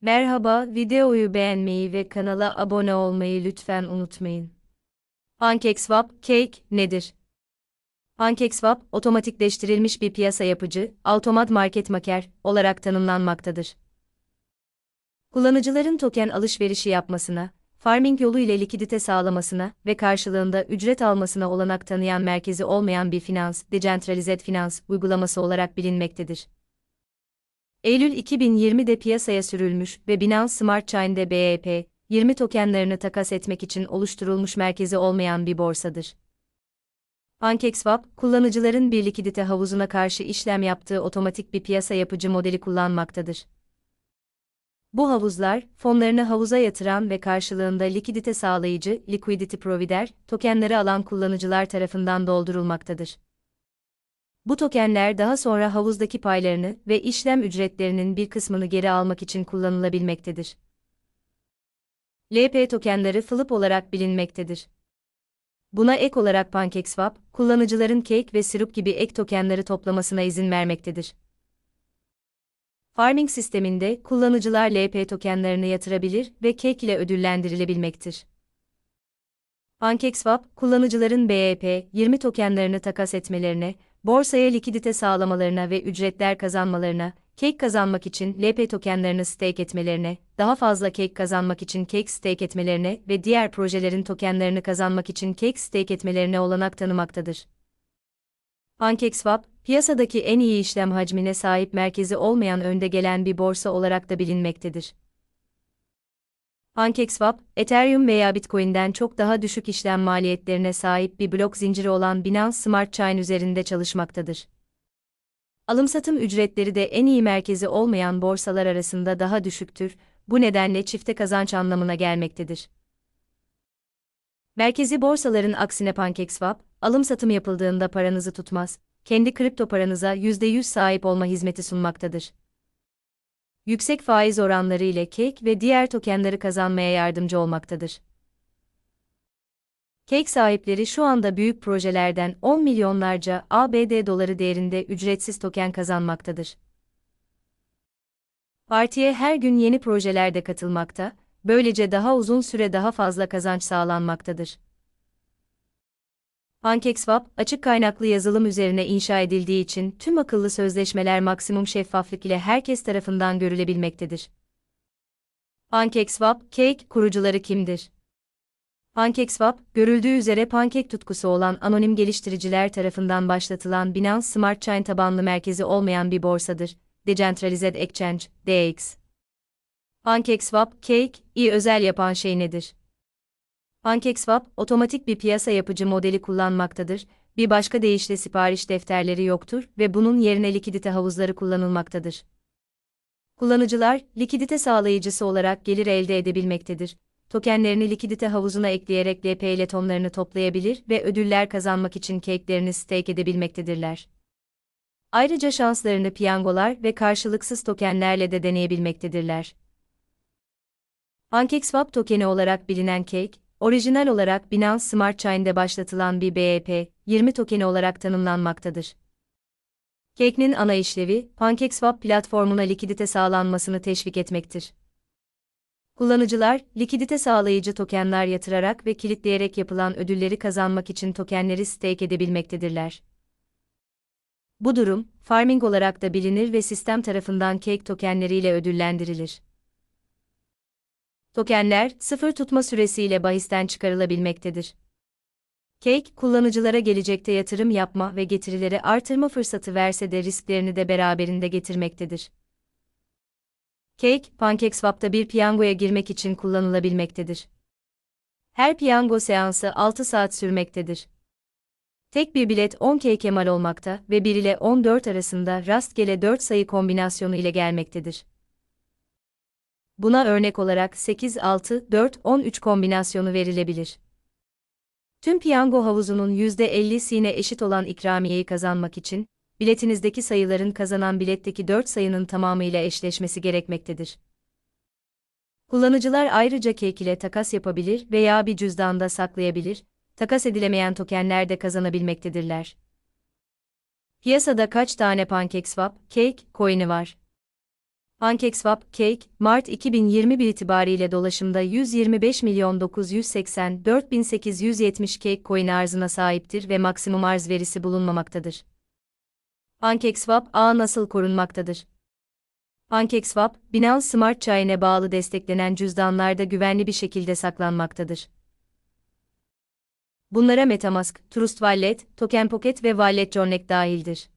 Merhaba, videoyu beğenmeyi ve kanala abone olmayı lütfen unutmayın. PancakeSwap, Cake nedir? PancakeSwap, otomatikleştirilmiş bir piyasa yapıcı, automat market maker olarak tanımlanmaktadır. Kullanıcıların token alışverişi yapmasına, farming yolu ile likidite sağlamasına ve karşılığında ücret almasına olanak tanıyan merkezi olmayan bir finans, decentralized finans uygulaması olarak bilinmektedir. Eylül 2020'de piyasaya sürülmüş ve Binance Smart Chain'de BEP, 20 tokenlarını takas etmek için oluşturulmuş merkezi olmayan bir borsadır. PancakeSwap, kullanıcıların bir likidite havuzuna karşı işlem yaptığı otomatik bir piyasa yapıcı modeli kullanmaktadır. Bu havuzlar, fonlarını havuza yatıran ve karşılığında likidite sağlayıcı, liquidity provider, tokenleri alan kullanıcılar tarafından doldurulmaktadır. Bu tokenler daha sonra havuzdaki paylarını ve işlem ücretlerinin bir kısmını geri almak için kullanılabilmektedir. LP tokenleri flip olarak bilinmektedir. Buna ek olarak PancakeSwap, kullanıcıların cake ve sirup gibi ek tokenleri toplamasına izin vermektedir. Farming sisteminde kullanıcılar LP tokenlerini yatırabilir ve cake ile ödüllendirilebilmektir. PancakeSwap, kullanıcıların BEP 20 tokenlerini takas etmelerine, borsaya likidite sağlamalarına ve ücretler kazanmalarına, cake kazanmak için LP tokenlerini stake etmelerine, daha fazla cake kazanmak için cake stake etmelerine ve diğer projelerin tokenlerini kazanmak için cake stake etmelerine olanak tanımaktadır. PancakeSwap, piyasadaki en iyi işlem hacmine sahip merkezi olmayan önde gelen bir borsa olarak da bilinmektedir. PancakeSwap, Ethereum veya Bitcoin'den çok daha düşük işlem maliyetlerine sahip bir blok zinciri olan Binance Smart Chain üzerinde çalışmaktadır. Alım-satım ücretleri de en iyi merkezi olmayan borsalar arasında daha düşüktür, bu nedenle çifte kazanç anlamına gelmektedir. Merkezi borsaların aksine PancakeSwap, alım-satım yapıldığında paranızı tutmaz, kendi kripto paranıza %100 sahip olma hizmeti sunmaktadır yüksek faiz oranları ile Cake ve diğer tokenleri kazanmaya yardımcı olmaktadır. Cake sahipleri şu anda büyük projelerden 10 milyonlarca ABD doları değerinde ücretsiz token kazanmaktadır. Partiye her gün yeni projelerde katılmakta, böylece daha uzun süre daha fazla kazanç sağlanmaktadır. PancakeSwap, açık kaynaklı yazılım üzerine inşa edildiği için tüm akıllı sözleşmeler maksimum şeffaflık ile herkes tarafından görülebilmektedir. PancakeSwap, Cake kurucuları kimdir? PancakeSwap, görüldüğü üzere pankek tutkusu olan anonim geliştiriciler tarafından başlatılan Binance Smart Chain tabanlı merkezi olmayan bir borsadır. Decentralized Exchange, DX. PancakeSwap, Cake, iyi özel yapan şey nedir? PancakeSwap, otomatik bir piyasa yapıcı modeli kullanmaktadır, bir başka deyişle sipariş defterleri yoktur ve bunun yerine likidite havuzları kullanılmaktadır. Kullanıcılar, likidite sağlayıcısı olarak gelir elde edebilmektedir. Tokenlerini likidite havuzuna ekleyerek LP letonlarını toplayabilir ve ödüller kazanmak için cake'lerini stake edebilmektedirler. Ayrıca şanslarını piyangolar ve karşılıksız tokenlerle de deneyebilmektedirler. PancakeSwap tokeni olarak bilinen Cake, orijinal olarak Binance Smart Chain'de başlatılan bir BEP, 20 tokeni olarak tanımlanmaktadır. Cake'nin ana işlevi, PancakeSwap platformuna likidite sağlanmasını teşvik etmektir. Kullanıcılar, likidite sağlayıcı tokenler yatırarak ve kilitleyerek yapılan ödülleri kazanmak için tokenleri stake edebilmektedirler. Bu durum, farming olarak da bilinir ve sistem tarafından Cake tokenleriyle ödüllendirilir. Tokenler, sıfır tutma süresiyle bahisten çıkarılabilmektedir. Cake, kullanıcılara gelecekte yatırım yapma ve getirileri artırma fırsatı verse de risklerini de beraberinde getirmektedir. Cake, PancakeSwap'ta bir piyangoya girmek için kullanılabilmektedir. Her piyango seansı 6 saat sürmektedir. Tek bir bilet 10 K kemal olmakta ve 1 ile 14 arasında rastgele 4 sayı kombinasyonu ile gelmektedir. Buna örnek olarak 8-6-4-13 kombinasyonu verilebilir. Tüm piyango havuzunun %50'sine eşit olan ikramiyeyi kazanmak için, biletinizdeki sayıların kazanan biletteki 4 sayının tamamıyla eşleşmesi gerekmektedir. Kullanıcılar ayrıca kek ile takas yapabilir veya bir cüzdanda saklayabilir, takas edilemeyen tokenler de kazanabilmektedirler. Piyasada kaç tane PancakeSwap, Cake, coin'i var? PancakeSwap, Cake, Mart 2021 itibariyle dolaşımda 125 milyon 984 bin 870 Cake coin arzına sahiptir ve maksimum arz verisi bulunmamaktadır. PancakeSwap ağı nasıl korunmaktadır? PancakeSwap, Binance Smart Chain'e bağlı desteklenen cüzdanlarda güvenli bir şekilde saklanmaktadır. Bunlara MetaMask, Trust Wallet, Token Pocket ve Wallet Connect dahildir.